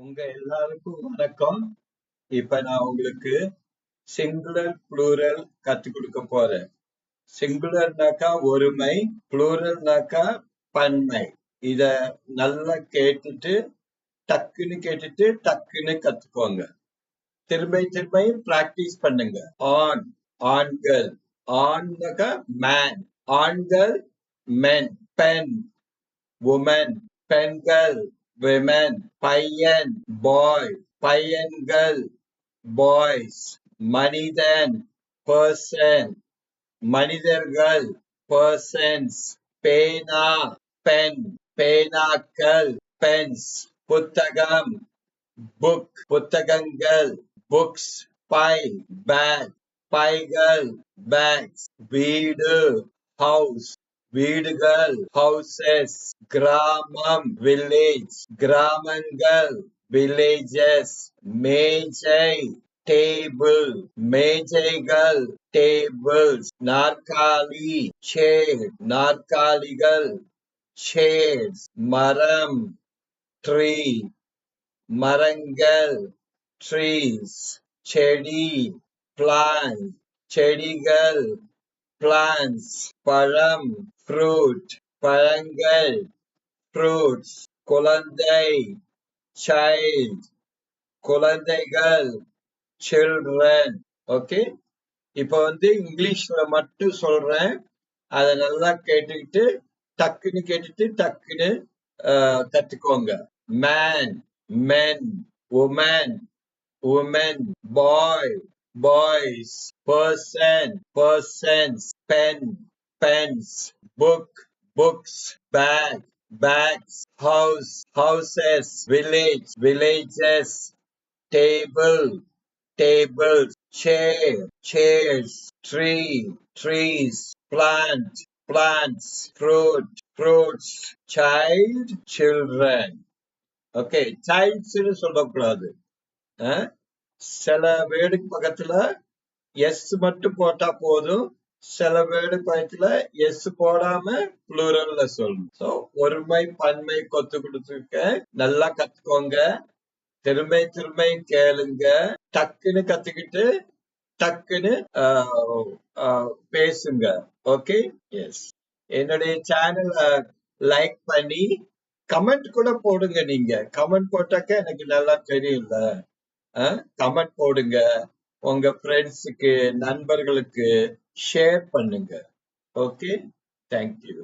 உங்க எல்லாருக்கும் வணக்கம். இப்ப நான் உங்களுக்கு சிங்குலர் ப்ளூரல் கத்து கொடுக்க போறேன். சிங்குலர்னாக்கா ஒருமை ப்ளூரல்னாக்கா பன்மை. இத நல்லா கேட்டுட்டு டக்குன்னு கேட்டுட்டு டக்குன்னு கத்துக்கோங்க. திரும்ப திரும்ப பிராக்டிஸ் பண்ணுங்க. ஆண் ஆண்கள். ஆண்னாக்கா மேன் ஆண்கள் மென் பெண். உமன் பெண்கள். women பையன் பாய் பையன்கள் பாய்ஸ் மனிதன் பர்சன் மனிதர்கள் பர்சன்ஸ் பேனா பென் பேனாக்கள் பென்ஸ் புத்தகம் புக் புத்தகங்கள் புக்ஸ் பை பேக் பைகள் பேக்ஸ் வீடு ஹவுஸ் வீடுகள் ஹவுசஸ் கிராமம் வில்லேஜ் கிராமங்கள் வில்லேஜஸ் மேஜை டேபிள் மேஜைகள் டேபிள்ஸ் நாற்காலி சேர் நாற்காலிகள் சேர்ஸ் மரம் ட்ரீ மரங்கள் ட்ரீஸ் செடி பிளான்ட் செடிகள் பிளான்ஸ் பழம் ஃப்ரூட் பழங்கள் ஃப்ரூட்ஸ் குழந்தை சைல்ட் குழந்தைகள் சில்ட்ரன் ஓகே இப்போ வந்து இங்கிலீஷ்ல மட்டும் சொல்றேன். அதை நல்லா கேட்டுக்கிட்டு டக்குன்னு கேட்டுட்டு டக்குன்னு தட்டுக்கோங்க man men woman women boy boys, person, persons, pen, pens, book, books, bag, bags, house, houses, village, villages, table, tables, chair, chairs, tree, trees, plant, plants, fruit, fruits, child, children. Okay, childs சொல்லக்கூடாது சில வேர்டுக்கு பக்கத்துல S மட்டும் போட்டா போதும். சில word பக்கத்துல S போடாம புளூரல்ல சொல்லணும். சோ ஒருமை பன்மை கொத்து கொடுத்துருக்கேன். நல்லா கத்துக்கோங்க. திரும்ப திரும்ப கேளுங்க. டக்குன்னு கத்துக்கிட்டு டக்குன்னு பேசுங்க. ஓகே எஸ் என்னுடைய சேனலை லைக் பண்ணி கமெண்ட் கூட போடுங்க நீங்க. கமெண்ட் போட்டாக்க எனக்கு நல்லா தெரியும்ல. கமெண்ட் போடுங்க. உங்க ஃப்ரெண்ட்ஸுக்கு நண்பர்களுக்கு ஷேர் பண்ணுங்க. Okay thank you